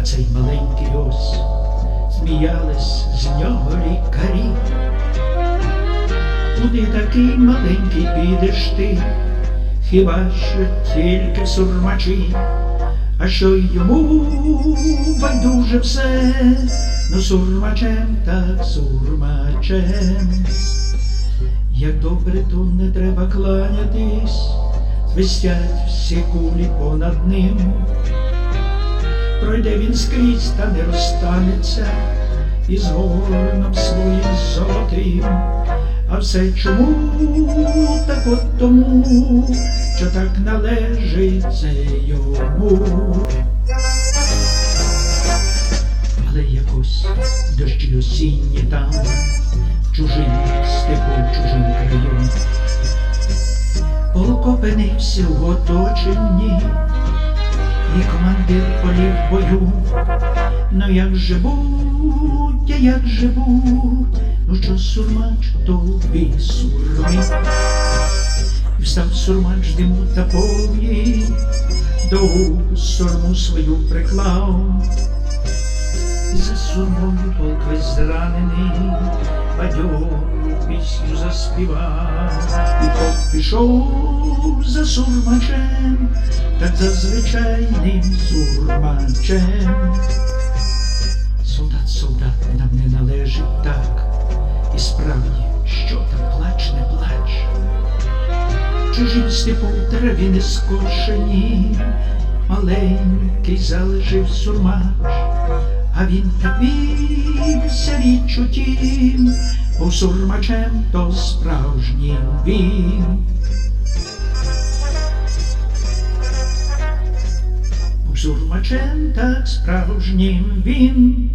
а цей маленький ось сміялись з нього лікарі. Куди такий маленький підеш ти, хіба що тільки сурмачі, а що йому байдуже все, ну сурмачем так сурмачем. Як добре, то не треба кланятись, свистять всі кулі понад ним. Пройде він скрізь та не розстанеться із горном своїм золотим. А все чому так от тому, що так належить це йому. Але якось дощі осінні там, чужим степу, в чужим краю. Полк опинився в оточенні, і командир полів бою. Ну як же будь, як же будь, ну що сурмач, тобі сурми. І встав сурмач диму та повні, до сурму свою приклав. І за сурмою полк весь зранений, бадьору пісню заспівав, і пішов за сурмачем, так за звичайним сурмачем. Солдат, солдат, нам не належить так, і справді, що там плач, не плач. Чужим степу в траві не скошені, маленький залежив сурмач, а він так вівся відчуттім, бо сурмачем то справжнім він. Був сурмачем так справжнім він.